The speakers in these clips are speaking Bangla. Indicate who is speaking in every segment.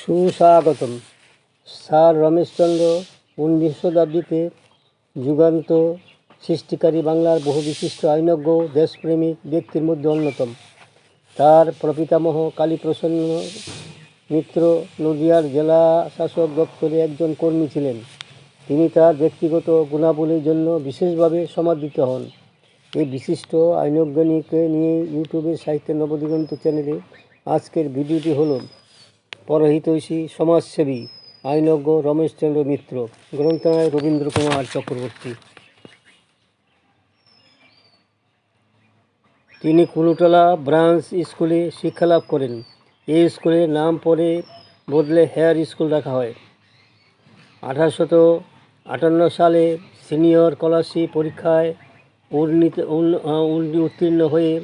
Speaker 1: সুস্বাগতম। স্যার রমেশচন্দ্র উনিশ শতাব্দীতে যুগান্ত সৃষ্টিকারী বাংলার বহু বিশিষ্ট আইনজ্ঞ, দেশপ্রেমিক ব্যক্তির মধ্যে অন্যতম। তার প্রপিতামহ কালীপ্রসন্ন মিত্র নদিয়ার জেলা শাসক দপ্তরে একজন কর্মী ছিলেন। তিনি তার ব্যক্তিগত গুণাবলীর জন্য বিশেষভাবে সমাদৃত হন। এই বিশিষ্ট আইনজ্ঞানীকে নিয়ে ইউটিউবের সাহিত্যের নবদিগন্ত চ্যানেলে আজকের ভিডিওটি হলো। পরহিতৈষী সমাজসেবী আইনজ্ঞ রমেশচন্দ্র মিত্র গ্রন্থনায় রবীন্দ্র কুমার চক্রবর্তী। তিনি কুলুটলা ব্রাঞ্চ স্কুলে শিক্ষালাভ করেন। এই স্কুলের নাম পরে বদলে হেয়ার স্কুল রাখা হয়। আঠারোশত আটান্ন সালে সিনিয়র স্কলারশিপ পরীক্ষায় উন্নীত উন- উত্তীর্ণ হয়ে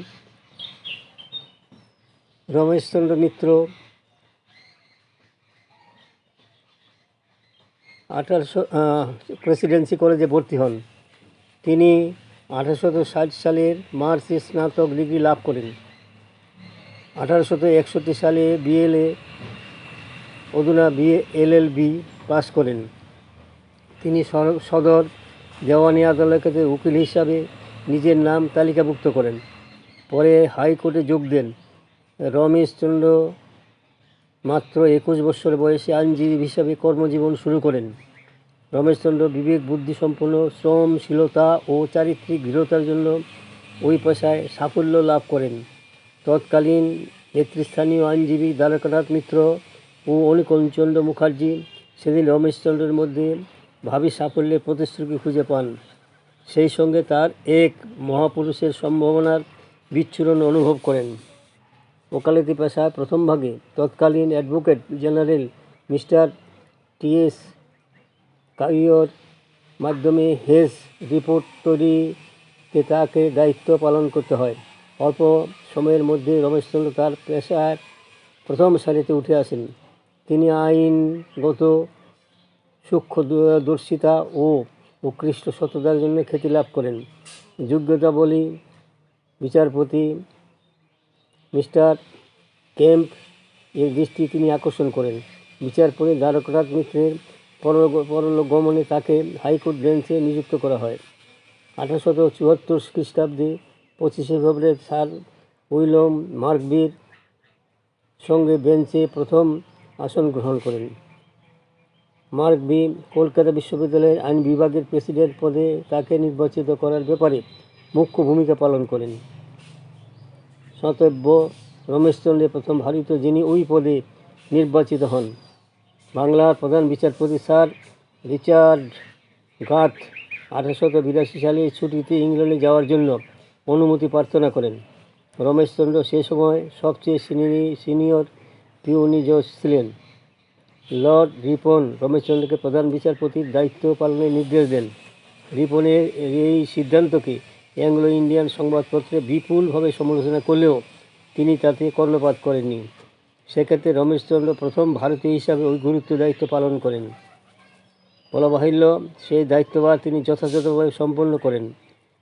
Speaker 1: রমেশচন্দ্র মিত্র আঠারোশো প্রেসিডেন্সি কলেজে ভর্তি হন। তিনি আঠারোশত ষাট সালের মার্চে স্নাতক ডিগ্রি লাভ করেন। আঠারোশত একষট্টি সালে বিএলএ অধুনা বিএ এলএলবি পাস করেন। তিনি সদর দেওয়ানি আদালতে উকিল হিসাবে নিজের নাম তালিকাভুক্ত করেন। পরে হাইকোর্টে যোগ দেন। রমেশচন্দ্র মাত্র একুশ বছর বয়সে আইনজীবী হিসাবে কর্মজীবন শুরু করেন। রমেশচন্দ্র বিবেক বুদ্ধি সম্পন্ন শ্রমশীলতা ও চারিত্রিক দৃঢ়তার জন্য ওই পেশায় সাফল্য লাভ করেন। তৎকালীন নেতৃস্থানীয় আইনজীবী দ্বারকানাথ মিত্র ও অনিকঞ্চন্দ্র মুখার্জি সেদিন রমেশচন্দ্রের মধ্যে ভাবী সাফল্যের প্রতিশ্রুতি খুঁজে পান। সেই সঙ্গে তার এক মহাপুরুষের সম্ভাবনার বিচ্ছুরণ অনুভব করেন। ওকালতি পেশায় প্রথম ভাগে তৎকালীন অ্যাডভোকেট জেনারেল মিস্টার টিএস কাইয়র মাধ্যমে হেজ রিপোর্ট তৈরিতে তাকে দায়িত্ব পালন করতে হয়। অল্প সময়ের মধ্যে রমেশচন্দ্র তার পেশায় প্রথম সারিতে উঠে আসেন। তিনি আইনগত সূক্ষ্ম দর্শিতা ও উৎকৃষ্ট সততার জন্য খ্যাতি লাভ করেন। যোগ্যতা বলি বিচারপতি মিস্টার কেম্প এর দৃষ্টি তিনি আকর্ষণ করেন। বিচারপতি দ্বারকনাথ মিত্রের পরলোক- পরলোক গমনে তাকে হাইকোর্ট বেঞ্চে নিযুক্ত করা হয়। আঠারোশত চুয়াত্তর খ্রিস্টাব্দে পঁচিশে ফেব্রুয়ারি স্যার উইলম মার্কবির সঙ্গে বেঞ্চে প্রথম আসন গ্রহণ করেন। মার্কবি কলকাতা বিশ্ববিদ্যালয়ের আইন বিভাগের প্রেসিডেন্ট পদে তাকে নির্বাচিত করার ব্যাপারে মুখ্য ভূমিকা পালন করেন। সতব্য রমেশচন্দ্রের প্রথম ভারতীয় যিনি ওই পদে নির্বাচিত হন। বাংলার প্রধান বিচারপতি স্যার রিচার্ড গাথ আঠারোশত বিরাশি সালে ছুটিতে ইংল্যান্ডে যাওয়ার জন্য অনুমতি প্রার্থনা করেন। রমেশচন্দ্র সে সময় সবচেয়ে সিনি- সিনিয়র পিউনি জজ ছিলেন। লর্ড রিপন রমেশচন্দ্রকে প্রধান বিচারপতির দায়িত্ব পালনের নির্দেশ দেন। রিপনের এই সিদ্ধান্তকে অ্যাংলো ইন্ডিয়ান সংবাদপত্রে বিপুলভাবে সমালোচনা করলেও তিনি তাতে কর্ণপাত করেননি। সেক্ষেত্রে রমেশচন্দ্র প্রথম ভারতীয় হিসাবে ওই গুরুত্ব দায়িত্ব পালন করেন। বলা বাহিল্য, সেই দায়িত্বভার তিনি যথাযথভাবে সম্পন্ন করেন।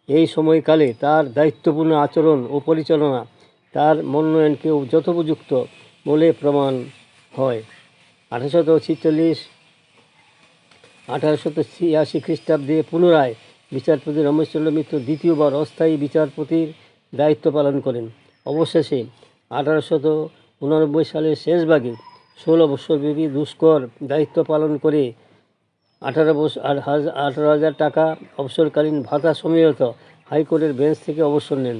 Speaker 1: এই সময়কালে তার দায়িত্বপূর্ণ আচরণ ও পরিচালনা তার মনোনয়নকে যথোপযুক্ত বলে প্রমাণ হয়। আঠারোশত ছিচল্লিশ আঠারোশত ছিয়াশি খ্রিস্টাব্দে পুনরায় বিচারপতি রমেশচন্দ্র মিত্র দ্বিতীয়বার অস্থায়ী বিচারপতির দায়িত্ব পালন করেন। অবশেষে আঠারোশত উনানব্বই সালের শেষভাগে ষোলো বছরব্যাপী দুষ্কর দায়িত্ব পালন করে আঠারো বছর আঠারো হাজার টাকা অবসরকালীন ভাতা সমেত হাইকোর্টের বেঞ্চ থেকে অবসর নেন।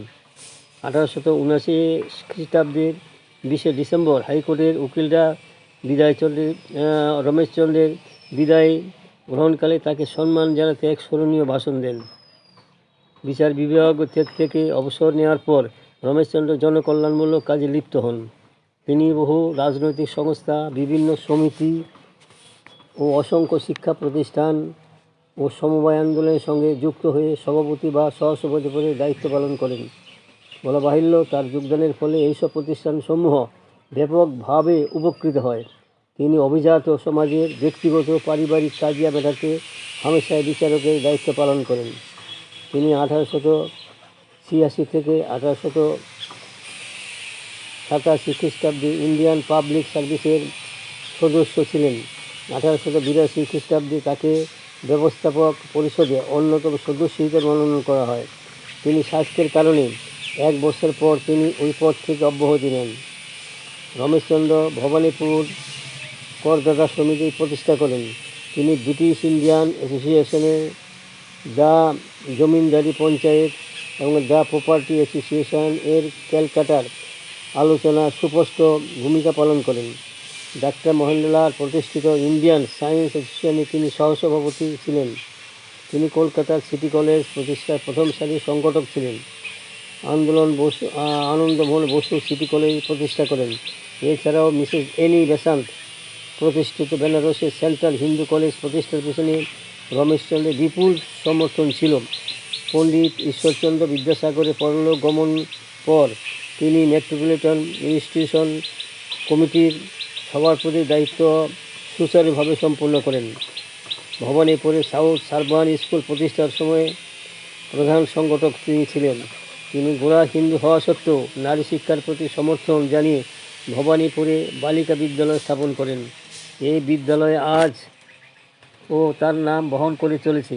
Speaker 1: আঠারোশত উনআশি খ্রিস্টাব্দের বিশে ডিসেম্বর হাইকোর্টের উকিলরা বিদায়চন্দ্রের রমেশচন্দ্রের বিদায় গ্রহণকালে তাকে সম্মান জানাতে এক স্মরণীয় ভাষণ দেন। বিচার বিভাগ থেকে অবসর নেওয়ার পর রমেশচন্দ্র জনকল্যাণমূলক কাজে লিপ্ত হন। তিনি বহু রাজনৈতিক সংস্থা, বিভিন্ন সমিতি ও অসংখ্য শিক্ষা প্রতিষ্ঠান ও সমবায় আন্দোলনের সঙ্গে যুক্ত হয়ে সভাপতি বা সহসভাপতি পদে দায়িত্ব পালন করেন। বলা বাহিল্য তার যোগদানের ফলে এইসব প্রতিষ্ঠানসমূহ ব্যাপকভাবে উপকৃত হয়। তিনি অভিজাত সমাজের ব্যক্তিগত পারিবারিক কাজিয়া মেটাতে হামেশায় বিচারকের দায়িত্ব পালন করেন। তিনি আঠারোশত ছিয়াশি থেকে আঠারোশত সাতাশি খ্রিস্টাব্দে ইন্ডিয়ান পাবলিক সার্ভিসের সদস্য ছিলেন। আঠারোশো বিরাশি খ্রিস্টাব্দে তাকে ব্যবস্থাপক পরিষদে অন্যতম সদস্য হিসেবে মনোনয়ন করা হয়। তিনি স্বাস্থ্যের কারণে এক বছর পর তিনি ওই পদ থেকে অব্যাহতি নেন। রমেশচন্দ্র ভবানীপুর করদাতা সমিতি প্রতিষ্ঠা করেন। তিনি ব্রিটিশ ইন্ডিয়ান অ্যাসোসিয়েশনের দ্য জমিনদারি পঞ্চায়েত এবং দ্য প্রপার্টি অ্যাসোসিয়েশন এর ক্যালকাটার আলোচনা সুস্পষ্ট ভূমিকা পালন করেন। ডাক্তার মহেন্দ্রলাল প্রতিষ্ঠিত ইন্ডিয়ান সায়েন্স অ্যাসোসিয়েশনে তিনি সহসভাপতি ছিলেন। তিনি কলকাতার সিটি কলেজ প্রতিষ্ঠার প্রথম সারির সংগঠক ছিলেন। আন্দোলন বসু আনন্দমোহন বসু সিটি কলেজ প্রতিষ্ঠা করেন। এছাড়াও মিসেস এনি বেসান্ত প্রতিষ্ঠিত বেনারসের সেন্ট্রাল হিন্দু কলেজ প্রতিষ্ঠার পিছনে রমেশচন্দ্রের বিপুল সমর্থন ছিল। পণ্ডিত ঈশ্বরচন্দ্র বিদ্যাসাগরের পরলোক গমন পর তিনি মেট্রোপলিটন ইনস্টিটিউশন কমিটির সভাপতির দায়িত্ব সুচারুভাবে সম্পন্ন করেন। ভবানীপুরে সাউথ সার্বান স্কুল প্রতিষ্ঠার সময় প্রধান সংগঠক তিনি ছিলেন। তিনি গোড়া হিন্দু হওয়া সত্ত্বেও নারী শিক্ষার প্রতি সমর্থন জানিয়ে ভবানীপুরে বালিকা বিদ্যালয় স্থাপন করেন। এই বিদ্যালয়ে আজ ও তার নাম বহন করে চলেছে।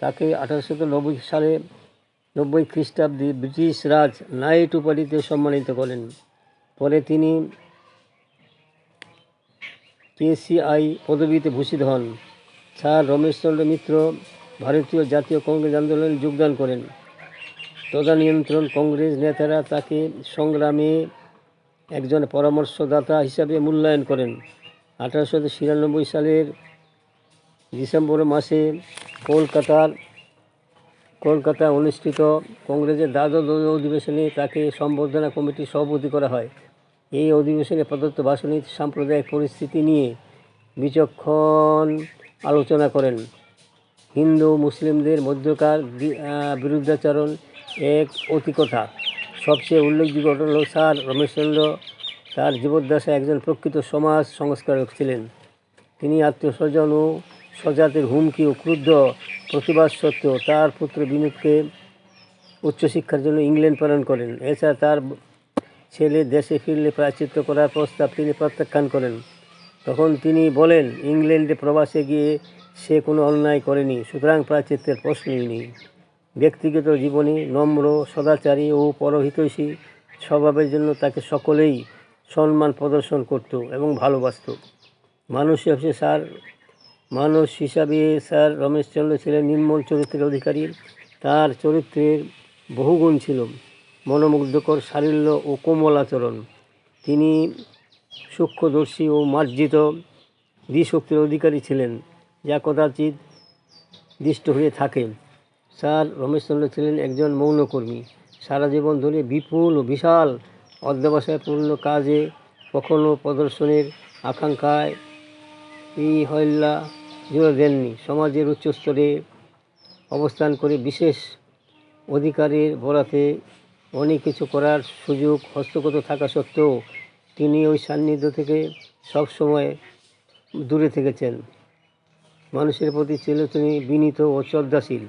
Speaker 1: তাকে আঠারোশো নব্বই সালে নব্বই খ্রিস্টাব্দে ব্রিটিশ রাজ নাইট উপাধিতে সম্মানিত করেন। পরে তিনি কেসিআই পদবীতে ভূষিত হন। স্যার রমেশচন্দ্র মিত্র ভারতীয় জাতীয় কংগ্রেস আন্দোলনে যোগদান করেন। তদানিয়ন্ত্রণ কংগ্রেস নেতারা তাকে সংগ্রামে একজন পরামর্শদাতা হিসাবে মূল্যায়ন করেন। আঠারোশো ছিয়ানব্বই সালের ডিসেম্বর মাসে কলকাতার, কলকাতায় অনুষ্ঠিত কংগ্রেসের দ্বাদশ অধিবেশনে তাকে সম্বর্ধনা কমিটির সভাপতি করা হয়। এই অধিবেশনে প্রদত্ত ভাষণে সাম্প্রদায়িক পরিস্থিতি নিয়ে বিচক্ষণ আলোচনা করেন। হিন্দু, মুসলিমদের মধ্যকার বিরুদ্ধাচরণ এক অতিকথা। সবচেয়ে উল্লেখযোগ্য ঘটনা হল স্যার রমেশচন্দ্র তার জীবদ্দশায় একজন প্রকৃত সমাজ সংস্কারক ছিলেন। তিনি আত্মীয় স্বজন ও স্বজাতির হুমকি ও ক্রুদ্ধ প্রতিবাদ সত্ত্বেও তার পুত্র বিনোদকে উচ্চশিক্ষার জন্য ইংল্যান্ড প্রেরণ করেন। এছাড়া তার ছেলে দেশে ফিরলে প্রায়চিত্ত করার প্রস্তাব তিনি প্রত্যাখ্যান করেন। তখন তিনি বলেন, ইংল্যান্ডে প্রবাসে গিয়ে সে কোনো অন্যায় করেনি, সুতরাং প্রায়চিত্তের প্রশ্নই নেই। ব্যক্তিগত জীবনে নম্র, সদাচারী ও পরহিতৈষী স্বভাবের জন্য তাকে সকলেই সম্মান প্রদর্শন করত এবং ভালোবাসত। মানুষ হিসেবে স্যার, মানুষ হিসাবে স্যার রমেশচন্দ্র ছিলেন নির্মল চরিত্রের অধিকারী। তার চরিত্রের বহুগুণ ছিল। মনোমুগ্ধকর শারীল্য ও কোমল আচরণ। তিনি সূক্ষ্মদর্শী ও মার্জিত দ্বিশক্তির অধিকারী ছিলেন, যা কদাচিৎ দৃষ্ট হয়ে থাকে। স্যার রমেশচন্দ্র ছিলেন একজন মৌনকর্মী। সারা জীবন ধরে বিপুল ও বিশাল অধ্যবসায়পূর্ণ কাজে কখনো প্রদর্শনের আকাঙ্ক্ষায় এই হল্লা জোর দেননি। সমাজের উচ্চস্তরে অবস্থান করে বিশেষ অধিকারের বরাতে অনেক কিছু করার সুযোগ হস্তগত থাকা সত্ত্বেও তিনি ওই সান্নিধ্য থেকে সবসময় দূরে থেকেছেন। মানুষের প্রতি ছিল তিনি বিনীত ও শ্রদ্ধাশীল।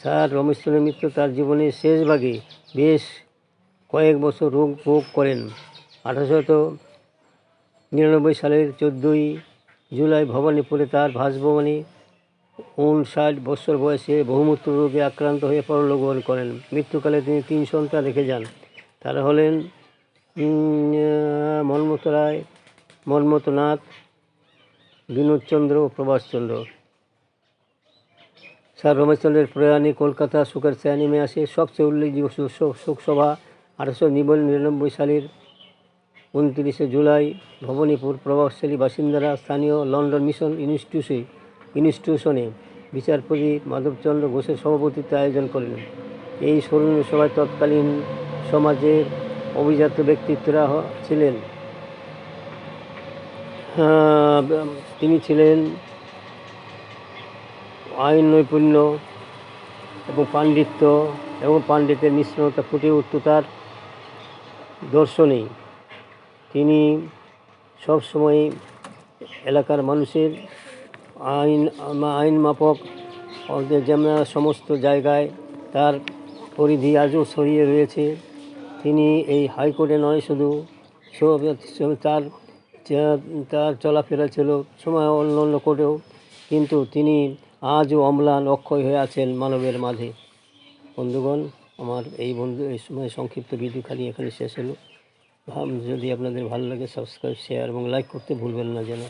Speaker 1: স্যার রমেশচন্দ্র মিত্র তার জীবনের শেষ ভাগে বেশ কয়েক বছর রোগ ভোগ করেন। আঠারোশত নিরানব্বই সালের চোদ্দোই জুলাই ভবানীপুরে তার বাসভবনে উনষাট বছর বয়সে বহুমূত্র রোগে আক্রান্ত হয়ে পরলোক গমন করেন। মৃত্যুকালে তিনি তিন সন্তান রেখে যান। তারা হলেন মন্মথ রায় মন্মথ নাথ বিনোদচন্দ্র ও প্রভাষচন্দ্র স্যার রমেশচন্দ্রের প্রয়াণে কলকাতা সুখের নেমে আসে সবচেয়ে উল্লেখযোগ্য শোক- শোক- শোকসভা। আঠারোশো নিরানব্বই সালের উনত্রিশে জুলাই ভবানীপুর প্রভাবশালী বাসিন্দারা স্থানীয় লন্ডন মিশন ইনস্টিটিউশনে ইনস্টিটিউশনে বিচারপতি মাধবচন্দ্র ঘোষের সভাপতিত্বে আয়োজন করেন। এই স্মরণীয় সভায় তৎকালীন সমাজের অভিজাত ব্যক্তিত্বরা ছিলেন। তিনি ছিলেন আইন নৈপুণ্য এবং পাণ্ডিত্য এবং পাণ্ডিত্যের মিশ্রণতা ফুটে উঠত তার দর্শনেই তিনি সবসময় এলাকার মানুষের আইন আইন মাপক যেমন সমস্ত জায়গায় তার পরিধি আজও ছড়িয়ে রয়েছে। তিনি এই হাইকোর্টে নয়, শুধু সব- তার তার চলাফেরা ছিল সময় অন্য অন্য কোর্টেও। কিন্তু তিনি আজও অম্লান, অক্ষয় হয়ে আছেন মানবের মাঝে। বন্ধুগণ আমার এই বন্ধু, এই সময় সংক্ষিপ্ত ভিডিও খালি এখানে শেষ হলো। যদি আপনাদের ভালো লাগে সাবস্ক্রাইব শেয়ার এবং লাইক করতে ভুলবেন না যেন।